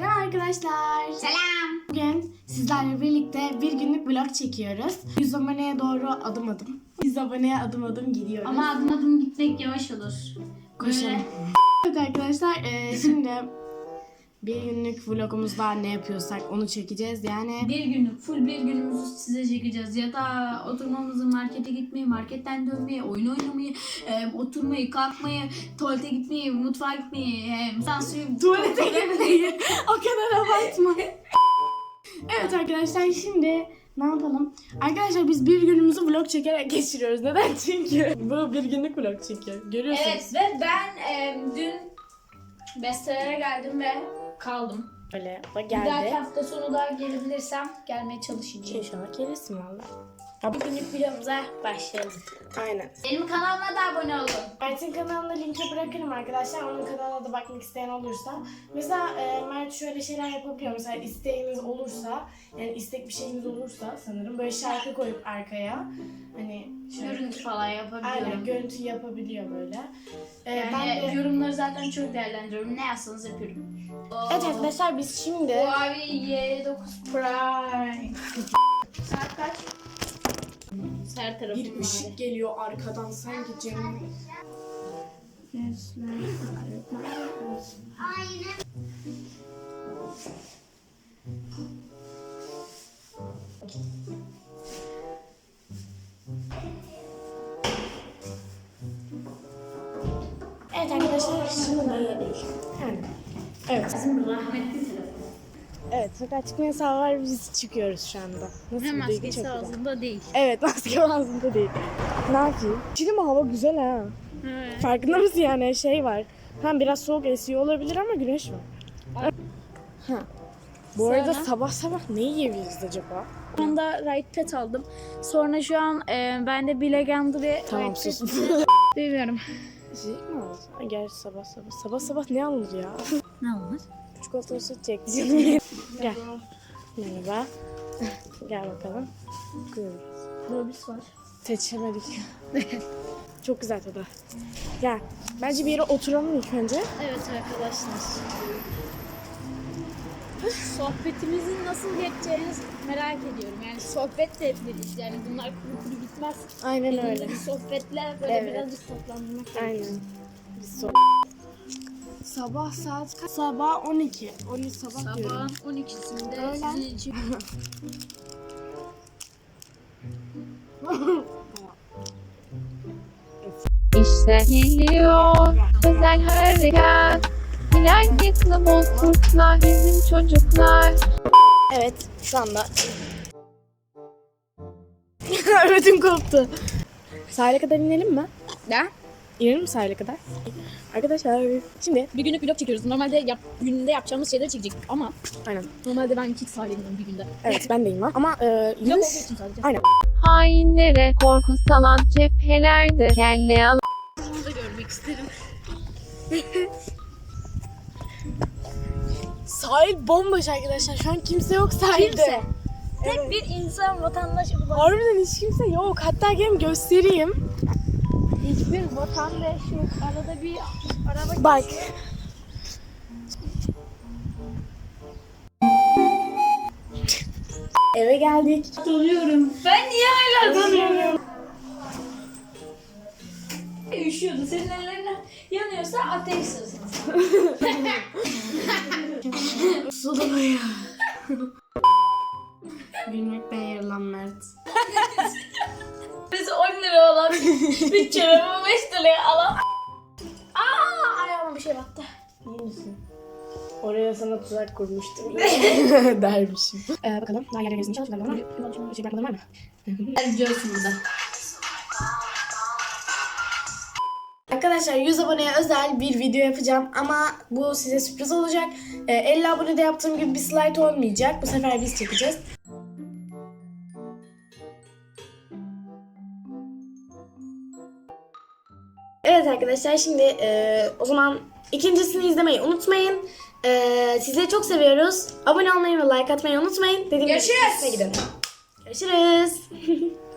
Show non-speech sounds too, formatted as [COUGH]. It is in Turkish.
Selam arkadaşlar. Selam. Bugün sizlerle birlikte bir günlük vlog çekiyoruz. 100 aboneye doğru adım adım. 100 aboneye adım adım gidiyoruz. Ama adım adım gitmek yavaş olur. koşalım. Evet arkadaşlar e, şimdi bir günlük vlogumuzda ne yapıyorsak onu çekeceğiz. Yani Bir günlük, full bir günümüzü size çekeceğiz. Ya da oturmamızı, markete gitmeyi, marketten dönmeyi, oyun oynamayı, e, oturmayı, kalkmayı, tuvalete gitmeyi, mutfağa gitmeyi, e, sansuyu, tuvalete gitmeyi o kadar abartma. evet arkadaşlar şimdi ne yapalım? Arkadaşlar biz bir günümüzü vlog çekerek geçiriyoruz. Neden? [LAUGHS] Çünkü bu bir günlük vlog çekiyor. Görüyorsunuz. Evet ve ben e, dün bestelere geldim ve kaldım. Öyle bak Bir dahaki geldi. hafta sonu da gelebilirsem gelmeye çalışacağım. İnşallah gelirsin valla. Bugünlük videomuza başlayalım. Aynen. Benim kanalıma da abone olun. Mert'in kanalına linki bırakırım arkadaşlar. Onun kanalına da bakmak isteyen olursa. Mesela e, Mert şöyle şeyler yapabiliyor. Mesela isteğiniz olursa, yani istek bir şeyiniz olursa sanırım böyle şarkı koyup arkaya hani şöyle, Görüntü falan aynen yapabiliyorum. görüntü yapabiliyor böyle. E, Yani ben de yorumları zaten çok değerlendiriyorum. Ne yazsanız yapıyorum. Evet arkadaşlar biz şimdi Bu abi Y9 Prime. Saat kaç? Her tarafı bir ışık geliyor arkadan sanki canım. Evet arkadaşlar şimdi. Evet. Bizim rahmetli telefon. Evet sokağa çıkma yasağı var biz çıkıyoruz şu anda. Nasıl Ve bir duygu? maskesi Çok güzel. ağzında değil. Evet [LAUGHS] maske ağzımda değil. Ne yapayım? Şimdi mi hava güzel ha? Evet. Farkında mısın yani şey var. Hem biraz soğuk esiyor olabilir ama güneş var. Ha. Bu arada Sonra? sabah sabah ne yiyebiliriz acaba? Şu anda Right Pet aldım. Sonra şu an e, bende bir legendı ve Tamam Right Pet- sus. [LAUGHS] Bilmiyorum. Şey mi? Ay, Gerçi sabah sabah. Sabah sabah ne alınır ya? Ne olmuş? Çikolatalı süt çekti canım. [LAUGHS] Gel. Merhaba. Gel bakalım. Buyurun. Probis var. Seçemedik. [LAUGHS] Çok güzel tadı. Gel. Bence bir yere oturalım ilk önce. Evet arkadaşlar. Sohbetimizin nasıl geçeceğini merak ediyorum. Yani sohbet de ederiz. Yani bunlar kuru kuru bitmez. Aynen Dediğim öyle. Sohbetler böyle Evet. birazcık toplanmak. Aynen. Biz so- Sabah saat kaç? Sabah 12. 12 sabah, diyorum. Sabahın 12'sinde Öğlen. sizin için [LAUGHS] İşte geliyor özel harekat. Plaketli bozkurtlar bizim çocuklar. Evet şu anda. [LAUGHS] Ödüm koptu. Sahile kadar inelim mi? Ne? Mi sahile kadar? Arkadaşlar şimdi Bir günlük vlog çekiyoruz. Normalde yap, gününde yapacağımız şeyleri çekecektik ama aynen. normalde ben hiç sahilindeyim bir günde. Evet ben deyim lan. Ama e, Vlog olduğu için sadece. Aynen. Hainlere korku salan cephelerde kelle alan. Bunu da görmek isterim. [LAUGHS] Sahil bomboş arkadaşlar. Şu an kimse yok sahilde. Kimse. Tek bir insan vatandaş Harbiden hiç kimse yok. Hatta gelin göstereyim. Hiçbir vatandaş yok. Arada bir araba Bak. Eve geldik. donuyorum. Ben niye hala donuyorum? Üşüyordu. Senin ellerine yanıyorsa ateşsin. Sulamaya. [LAUGHS] Gülmekten yarılan Mert. [LAUGHS] Biz 10 lira olan [LAUGHS] bir çorabı 5 liraya alan. Aa ayağıma bir şey battı. İyi misin? Oraya sana tuzak kurmuştum. [LAUGHS] Dermişim. Ee, bakalım. Daha. Çalışmadan var mı? Bir şey bırakmadan var mı? Biliyorsun burada. Arkadaşlar 100 aboneye özel bir video yapacağım ama bu size sürpriz olacak. Ee, 50 abonede yaptığım gibi bir slide olmayacak. Bu sefer biz çekeceğiz. Evet arkadaşlar şimdi e, o zaman ikincisini izlemeyi unutmayın. E, sizleri çok seviyoruz. Abone olmayı ve like atmayı unutmayın. Dediğim gibi Görüşürüz. ikincisine gidin. Görüşürüz. [LAUGHS]